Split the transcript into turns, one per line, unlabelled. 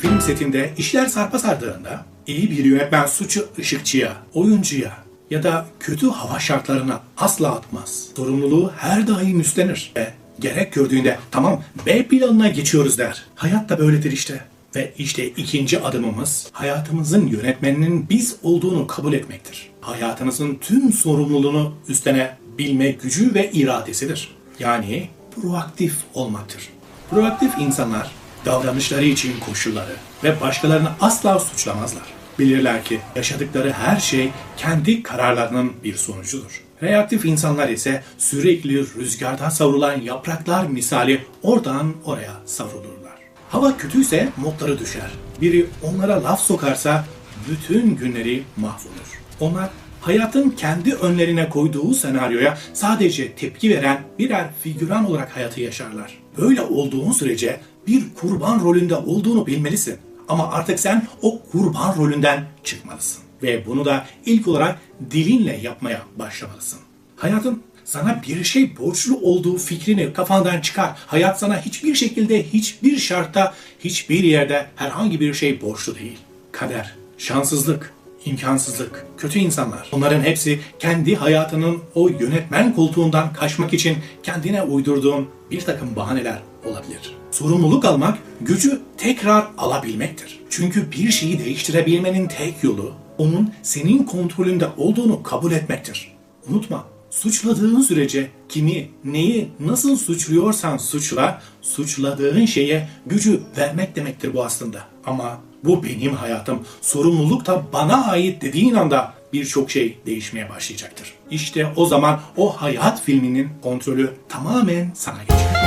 film setinde işler sarpa sardığında iyi bir yönetmen suçu ışıkçıya, oyuncuya ya da kötü hava şartlarına asla atmaz. Sorumluluğu her daim üstlenir ve gerek gördüğünde tamam B planına geçiyoruz der. Hayat da böyledir işte. Ve işte ikinci adımımız hayatımızın yönetmeninin biz olduğunu kabul etmektir. Hayatımızın tüm sorumluluğunu üstlenebilme gücü ve iradesidir. Yani proaktif olmaktır. Proaktif insanlar davranışları için koşulları ve başkalarını asla suçlamazlar. Bilirler ki yaşadıkları her şey kendi kararlarının bir sonucudur. Reaktif insanlar ise sürekli rüzgarda savrulan yapraklar misali oradan oraya savrulurlar. Hava kötüyse modları düşer. Biri onlara laf sokarsa bütün günleri mahvolur. Onlar hayatın kendi önlerine koyduğu senaryoya sadece tepki veren birer figüran olarak hayatı yaşarlar. Böyle olduğun sürece bir kurban rolünde olduğunu bilmelisin. Ama artık sen o kurban rolünden çıkmalısın. Ve bunu da ilk olarak dilinle yapmaya başlamalısın. Hayatın sana bir şey borçlu olduğu fikrini kafandan çıkar. Hayat sana hiçbir şekilde, hiçbir şartta, hiçbir yerde herhangi bir şey borçlu değil. Kader, şanssızlık, imkansızlık, kötü insanlar. Bunların hepsi kendi hayatının o yönetmen koltuğundan kaçmak için kendine uydurduğun bir takım bahaneler olabilir. Sorumluluk almak, gücü tekrar alabilmektir. Çünkü bir şeyi değiştirebilmenin tek yolu, onun senin kontrolünde olduğunu kabul etmektir. Unutma, suçladığın sürece kimi, neyi, nasıl suçluyorsan suçla, suçladığın şeye gücü vermek demektir bu aslında. Ama bu benim hayatım, sorumluluk da bana ait dediğin anda birçok şey değişmeye başlayacaktır. İşte o zaman o hayat filminin kontrolü tamamen sana geçer.